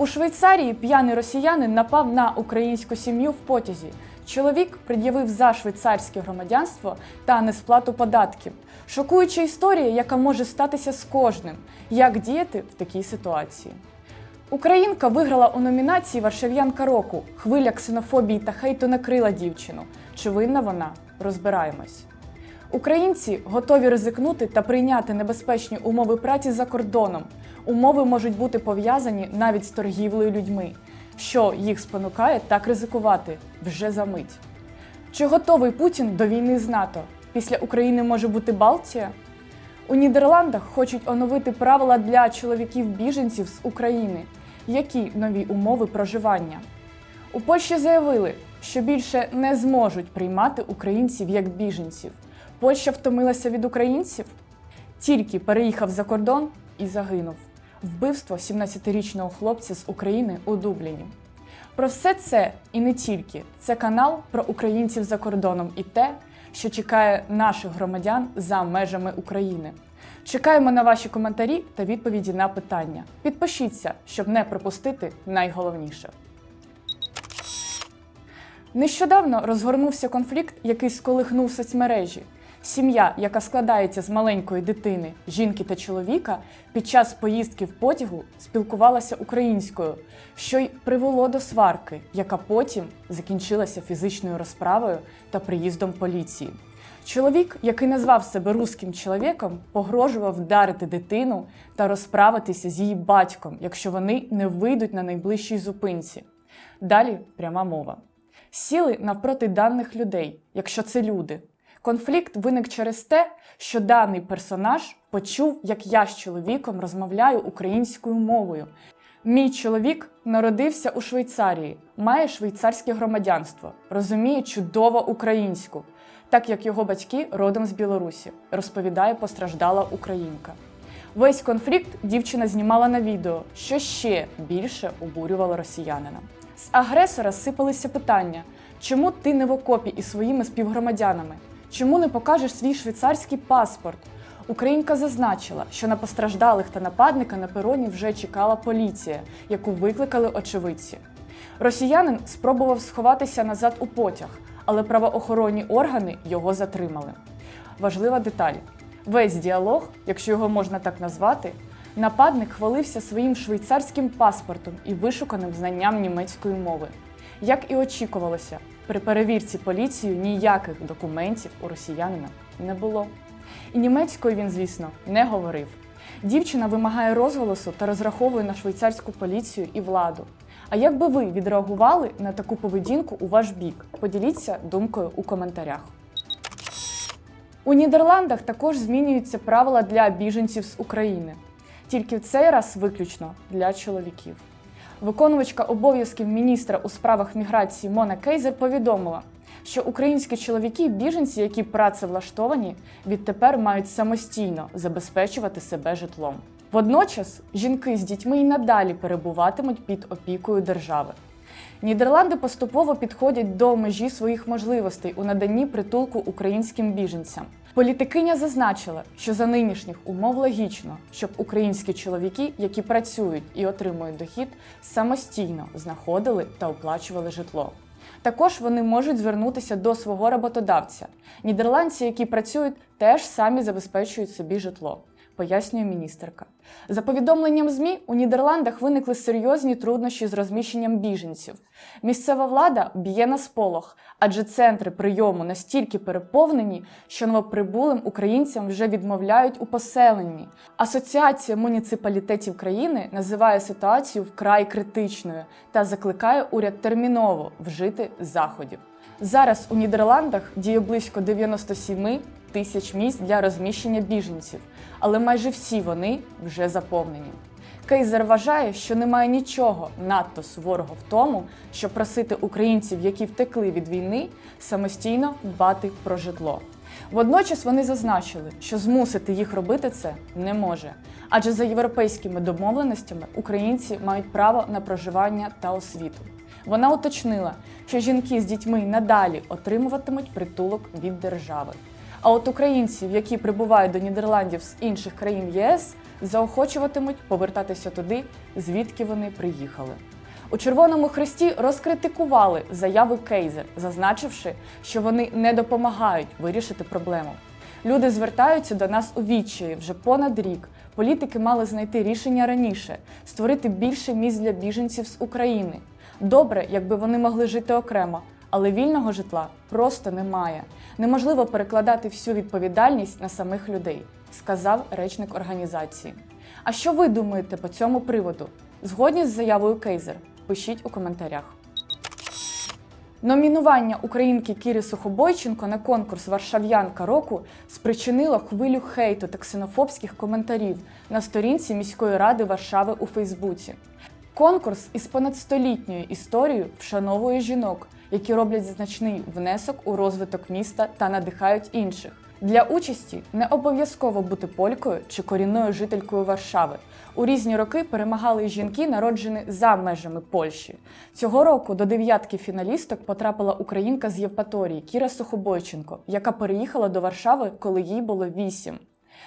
У Швейцарії п'яний росіянин напав на українську сім'ю в потязі. Чоловік пред'явив за швейцарське громадянство та несплату податків. Шокуюча історія, яка може статися з кожним. Як діяти в такій ситуації? Українка виграла у номінації Варшав'янка року. Хвиля ксенофобії та хейту накрила дівчину. Чи винна вона? Розбираємось. Українці готові ризикнути та прийняти небезпечні умови праці за кордоном. Умови можуть бути пов'язані навіть з торгівлею людьми, що їх спонукає так ризикувати вже за мить. Чи готовий Путін до війни з НАТО? Після України може бути Балтія? У Нідерландах хочуть оновити правила для чоловіків-біженців з України. Які нові умови проживання? У Польщі заявили, що більше не зможуть приймати українців як біженців. Польща втомилася від українців? Тільки переїхав за кордон і загинув. Вбивство 17-річного хлопця з України у Дубліні. Про все це і не тільки. Це канал про українців за кордоном і те, що чекає наших громадян за межами України. Чекаємо на ваші коментарі та відповіді на питання. Підпишіться, щоб не пропустити найголовніше. Нещодавно розгорнувся конфлікт, який сколихнув соцмережі. Сім'я, яка складається з маленької дитини, жінки та чоловіка, під час поїздки в потягу спілкувалася українською, що й привело до сварки, яка потім закінчилася фізичною розправою та приїздом поліції. Чоловік, який назвав себе руським чоловіком, погрожував вдарити дитину та розправитися з її батьком, якщо вони не вийдуть на найближчій зупинці. Далі пряма мова. Сіли навпроти даних людей, якщо це люди. Конфлікт виник через те, що даний персонаж почув, як я з чоловіком розмовляю українською мовою. Мій чоловік народився у Швейцарії, має швейцарське громадянство, розуміє чудово українську, так як його батьки родом з Білорусі, розповідає постраждала українка. Весь конфлікт дівчина знімала на відео, що ще більше обурювало росіянина. З агресора сипалися питання: чому ти не в окопі із своїми співгромадянами? Чому не покажеш свій швейцарський паспорт? Українка зазначила, що на постраждалих та нападника на пероні вже чекала поліція, яку викликали очевидці. Росіянин спробував сховатися назад у потяг, але правоохоронні органи його затримали. Важлива деталь: весь діалог, якщо його можна так назвати, нападник хвалився своїм швейцарським паспортом і вишуканим знанням німецької мови. Як і очікувалося, при перевірці поліцією ніяких документів у росіянина не було. І німецькою він, звісно, не говорив. Дівчина вимагає розголосу та розраховує на швейцарську поліцію і владу. А як би ви відреагували на таку поведінку у ваш бік? Поділіться думкою у коментарях. У Нідерландах також змінюються правила для біженців з України, тільки в цей раз виключно для чоловіків. Виконувачка обов'язків міністра у справах міграції Мона Кейзер повідомила, що українські чоловіки, біженці, які працевлаштовані, відтепер мають самостійно забезпечувати себе житлом. Водночас жінки з дітьми й надалі перебуватимуть під опікою держави. Нідерланди поступово підходять до межі своїх можливостей у наданні притулку українським біженцям. Політикиня зазначила, що за нинішніх умов логічно, щоб українські чоловіки, які працюють і отримують дохід, самостійно знаходили та оплачували житло. Також вони можуть звернутися до свого роботодавця. Нідерландці, які працюють, теж самі забезпечують собі житло, пояснює міністерка. За повідомленням ЗМІ, у Нідерландах виникли серйозні труднощі з розміщенням біженців. Місцева влада б'є на сполох, адже центри прийому настільки переповнені, що новоприбулим українцям вже відмовляють у поселенні. Асоціація муніципалітетів країни називає ситуацію вкрай критичною та закликає уряд терміново вжити заходів. Зараз у Нідерландах діє близько 97 тисяч місць для розміщення біженців, але майже всі вони вже заповнені. Кейзер вважає, що немає нічого надто суворого в тому, щоб просити українців, які втекли від війни, самостійно дбати про житло. Водночас вони зазначили, що змусити їх робити це не може, адже за європейськими домовленостями українці мають право на проживання та освіту. Вона уточнила, що жінки з дітьми надалі отримуватимуть притулок від держави. А от українців, які прибувають до Нідерландів з інших країн ЄС, заохочуватимуть повертатися туди, звідки вони приїхали. У Червоному Хресті розкритикували заяви Кейзер, зазначивши, що вони не допомагають вирішити проблему. Люди звертаються до нас у відчаї вже понад рік. Політики мали знайти рішення раніше, створити більше місць для біженців з України. Добре, якби вони могли жити окремо, але вільного житла просто немає. Неможливо перекладати всю відповідальність на самих людей, сказав речник організації. А що ви думаєте по цьому приводу? Згодні з заявою Кейзер? Пишіть у коментарях. Номінування українки Кіри Сухобойченко на конкурс Варшав'янка року спричинило хвилю хейту та ксенофобських коментарів на сторінці міської ради Варшави у Фейсбуці. Конкурс із понадстолітньою історією вшановує жінок, які роблять значний внесок у розвиток міста та надихають інших. Для участі не обов'язково бути полькою чи корінною жителькою Варшави. У різні роки перемагали жінки, народжені за межами Польщі. Цього року до дев'ятки фіналісток потрапила українка з Євпаторії Кіра Сухобойченко, яка переїхала до Варшави, коли їй було вісім.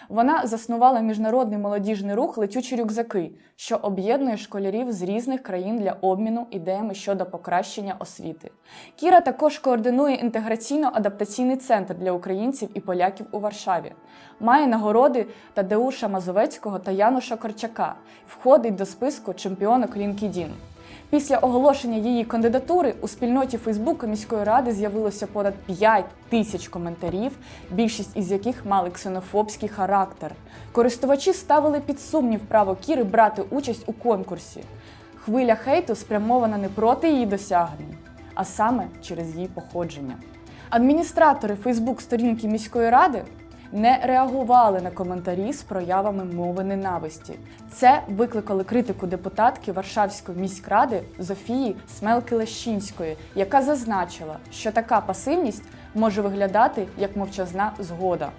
Вона заснувала міжнародний молодіжний рух Летючі рюкзаки, що об'єднує школярів з різних країн для обміну ідеями щодо покращення освіти. Кіра також координує інтеграційно-адаптаційний центр для українців і поляків у Варшаві. Має нагороди Тадеуша Мазовецького та Януша Корчака. Входить до списку чемпіонок LinkedIn. Після оголошення її кандидатури у спільноті Фейсбуку міської ради з'явилося понад 5 тисяч коментарів, більшість із яких мали ксенофобський характер. Користувачі ставили під сумнів право Кіри брати участь у конкурсі. Хвиля хейту спрямована не проти її досягнень, а саме через її походження. Адміністратори Фейсбук-сторінки міської ради не реагували на коментарі з проявами мови ненависті. Це викликало критику депутатки Варшавської міськради Зофії Смелки-Лещинської, яка зазначила, що така пасивність може виглядати як мовчазна згода.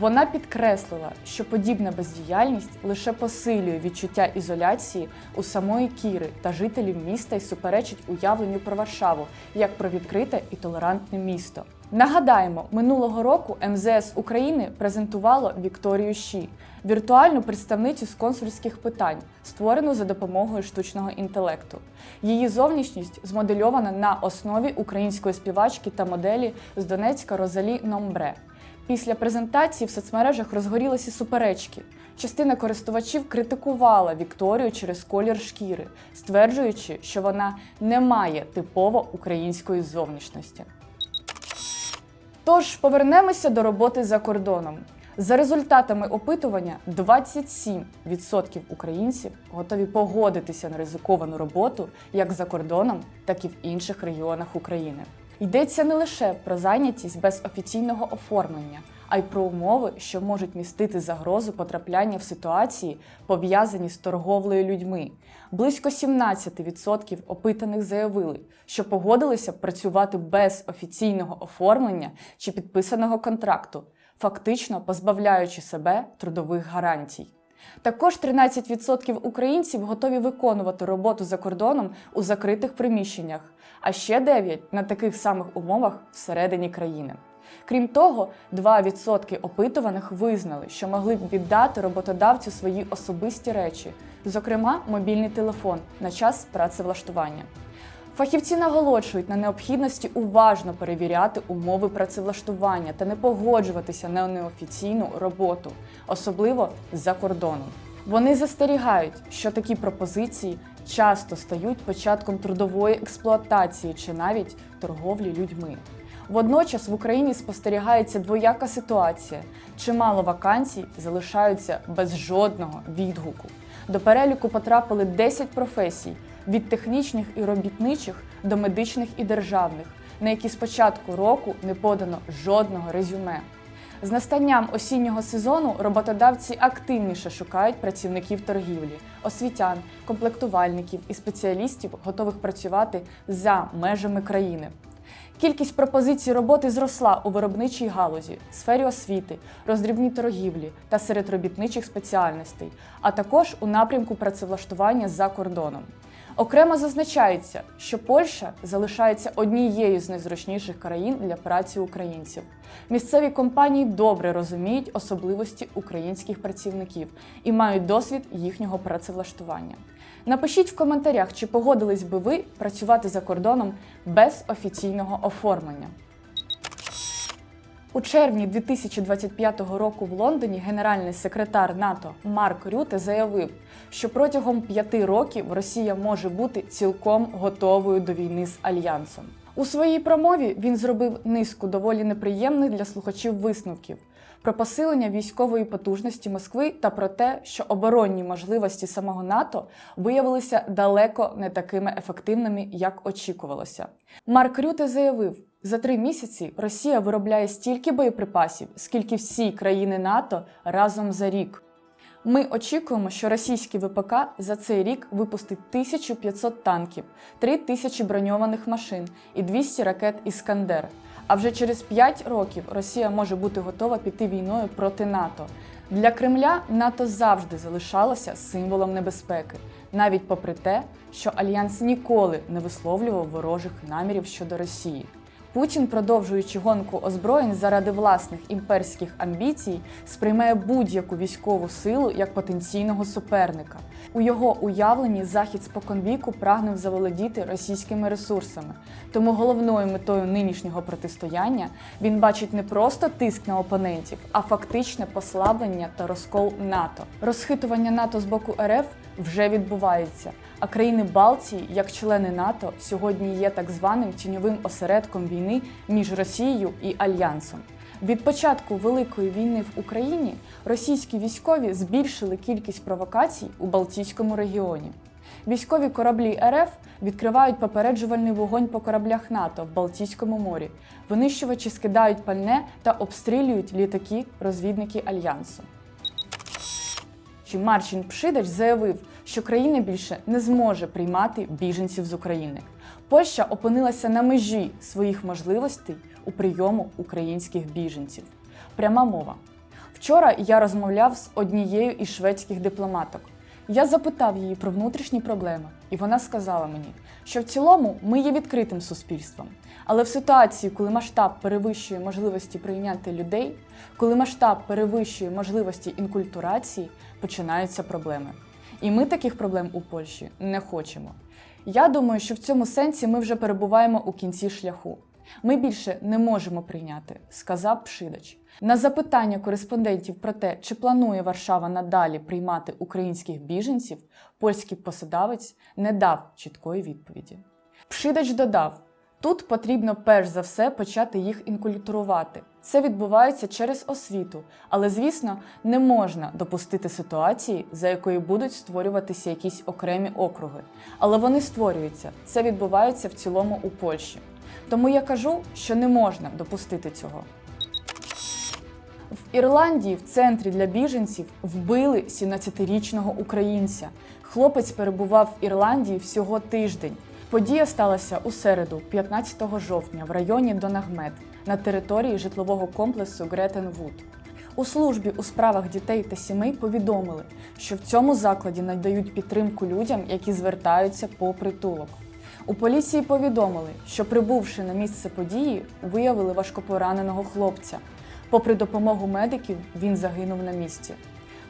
Вона підкреслила, що подібна бездіяльність лише посилює відчуття ізоляції у самої Кіри та жителів міста і суперечить уявленню про Варшаву як про відкрите і толерантне місто. Нагадаємо, минулого року МЗС України презентувало Вікторію Ші, віртуальну представницю з консульських питань, створену за допомогою штучного інтелекту. Її зовнішність змодельована на основі української співачки та моделі з Донецька Розалі Номбре. Після презентації в соцмережах розгорілися суперечки. Частина користувачів критикувала Вікторію через колір шкіри, стверджуючи, що вона не має типово української зовнішності. Тож повернемося до роботи за кордоном. За результатами опитування, 27% українців готові погодитися на ризиковану роботу як за кордоном, так і в інших регіонах України. Йдеться не лише про зайнятість без офіційного оформлення, а й про умови, що можуть містити загрозу потрапляння в ситуації, пов'язані з торговлею людьми. Близько 17% опитаних заявили, що погодилися працювати без офіційного оформлення чи підписаного контракту, фактично позбавляючи себе трудових гарантій. Також 13% українців готові виконувати роботу за кордоном у закритих приміщеннях, а ще 9% на таких самих умовах всередині країни. Крім того, 2% опитуваних визнали, що могли б віддати роботодавцю свої особисті речі, зокрема мобільний телефон на час працевлаштування. Фахівці наголошують на необхідності уважно перевіряти умови працевлаштування та не погоджуватися на неофіційну роботу, особливо за кордоном. Вони застерігають, що такі пропозиції часто стають початком трудової експлуатації чи навіть торговлі людьми. Водночас в Україні спостерігається двояка ситуація. Чимало вакансій залишаються без жодного відгуку. До переліку потрапили 10 професій від технічних і робітничих до медичних і державних, на які з початку року не подано жодного резюме. З настанням осіннього сезону роботодавці активніше шукають працівників торгівлі, освітян, комплектувальників і спеціалістів, готових працювати за межами країни. Кількість пропозицій роботи зросла у виробничій галузі, сфері освіти, роздрібній торгівлі та серед робітничих спеціальностей, а також у напрямку працевлаштування за кордоном. Окремо зазначається, що Польща залишається однією з найзручніших країн для праці українців. Місцеві компанії добре розуміють особливості українських працівників і мають досвід їхнього працевлаштування. Напишіть в коментарях, чи погодились би ви працювати за кордоном без офіційного оформлення. У червні 2025 року в Лондоні генеральний секретар НАТО Марк Рюте заявив, що протягом п'яти років Росія може бути цілком готовою до війни з альянсом. У своїй промові він зробив низку доволі неприємних для слухачів висновків про посилення військової потужності Москви та про те, що оборонні можливості самого НАТО виявилися далеко не такими ефективними, як очікувалося. Марк Рюте заявив. За три місяці Росія виробляє стільки боєприпасів, скільки всі країни НАТО разом за рік. Ми очікуємо, що російський ВПК за цей рік випустить 1500 танків, 3000 броньованих машин і 200 ракет Іскандер. А вже через 5 років Росія може бути готова піти війною проти НАТО. Для Кремля НАТО завжди залишалося символом небезпеки, навіть попри те, що альянс ніколи не висловлював ворожих намірів щодо Росії. Путін, продовжуючи гонку озброєнь заради власних імперських амбіцій, сприймає будь-яку військову силу як потенційного суперника. У його уявленні захід споконвіку прагнув заволодіти російськими ресурсами. Тому головною метою нинішнього протистояння він бачить не просто тиск на опонентів, а фактичне послаблення та розкол НАТО. Розхитування НАТО з боку РФ вже відбувається. А країни Балтії, як члени НАТО, сьогодні є так званим тіньовим осередком війни між Росією і Альянсом. Від початку Великої війни в Україні російські військові збільшили кількість провокацій у Балтійському регіоні. Військові кораблі РФ відкривають попереджувальний вогонь по кораблях НАТО в Балтійському морі. Винищувачі скидають пальне та обстрілюють літаки розвідники Альянсу. Марчин Пшидач заявив, що країна більше не зможе приймати біженців з України. Польща опинилася на межі своїх можливостей у прийому українських біженців. Пряма мова. Вчора я розмовляв з однією із шведських дипломаток. Я запитав її про внутрішні проблеми, і вона сказала мені, що в цілому ми є відкритим суспільством. Але в ситуації, коли масштаб перевищує можливості прийняти людей, коли масштаб перевищує можливості інкультурації, починаються проблеми. І ми таких проблем у Польщі не хочемо. Я думаю, що в цьому сенсі ми вже перебуваємо у кінці шляху. Ми більше не можемо прийняти, сказав Пшидач. На запитання кореспондентів про те, чи планує Варшава надалі приймати українських біженців, польський посадавець не дав чіткої відповіді. Пшидач додав: тут потрібно перш за все почати їх інкультурувати. Це відбувається через освіту, але, звісно, не можна допустити ситуації, за якої будуть створюватися якісь окремі округи. Але вони створюються. Це відбувається в цілому у Польщі. Тому я кажу, що не можна допустити цього. В Ірландії в центрі для біженців вбили 17-річного українця. Хлопець перебував в Ірландії всього тиждень. Подія сталася у середу, 15 жовтня, в районі Донагмет на території житлового комплексу Гретенвуд. У службі у справах дітей та сімей повідомили, що в цьому закладі надають підтримку людям, які звертаються по притулок. У поліції повідомили, що прибувши на місце події, виявили важкопораненого хлопця. Попри допомогу медиків, він загинув на місці.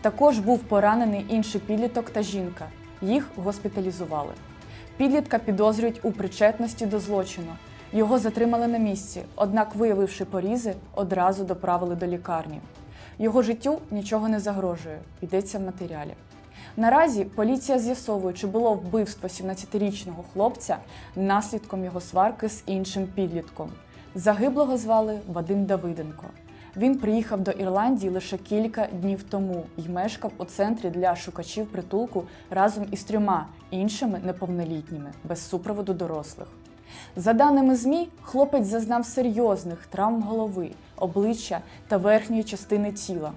Також був поранений інший підліток та жінка. Їх госпіталізували. Підлітка підозрюють у причетності до злочину. Його затримали на місці, однак, виявивши порізи, одразу доправили до лікарні. Його життю нічого не загрожує, йдеться в матеріалі. Наразі поліція з'ясовує, чи було вбивство 17-річного хлопця наслідком його сварки з іншим підлітком. Загиблого звали Вадим Давиденко. Він приїхав до Ірландії лише кілька днів тому і мешкав у центрі для шукачів притулку разом із трьома іншими неповнолітніми без супроводу дорослих. За даними ЗМІ, хлопець зазнав серйозних травм голови, обличчя та верхньої частини тіла.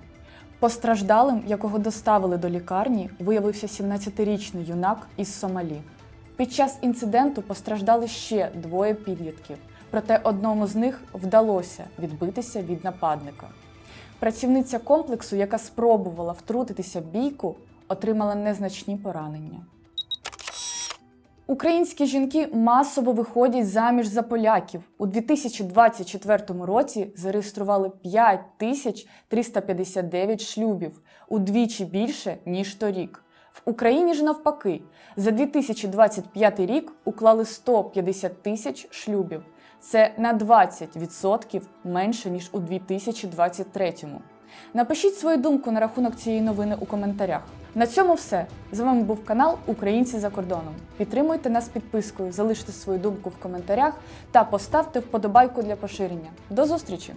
Постраждалим, якого доставили до лікарні, виявився 17-річний юнак із Сомалі. Під час інциденту постраждали ще двоє підлітків, проте одному з них вдалося відбитися від нападника. Працівниця комплексу, яка спробувала втрутитися в бійку, отримала незначні поранення. Українські жінки масово виходять заміж за поляків. У 2024 році зареєстрували 5359 шлюбів, удвічі більше ніж торік. В Україні ж навпаки, за 2025 рік уклали 150 тисяч шлюбів. Це на 20% менше ніж у 2023. Напишіть свою думку на рахунок цієї новини у коментарях. На цьому все. З вами був канал Українці за кордоном. Підтримуйте нас підпискою, залиште свою думку в коментарях та поставте вподобайку для поширення. До зустрічі!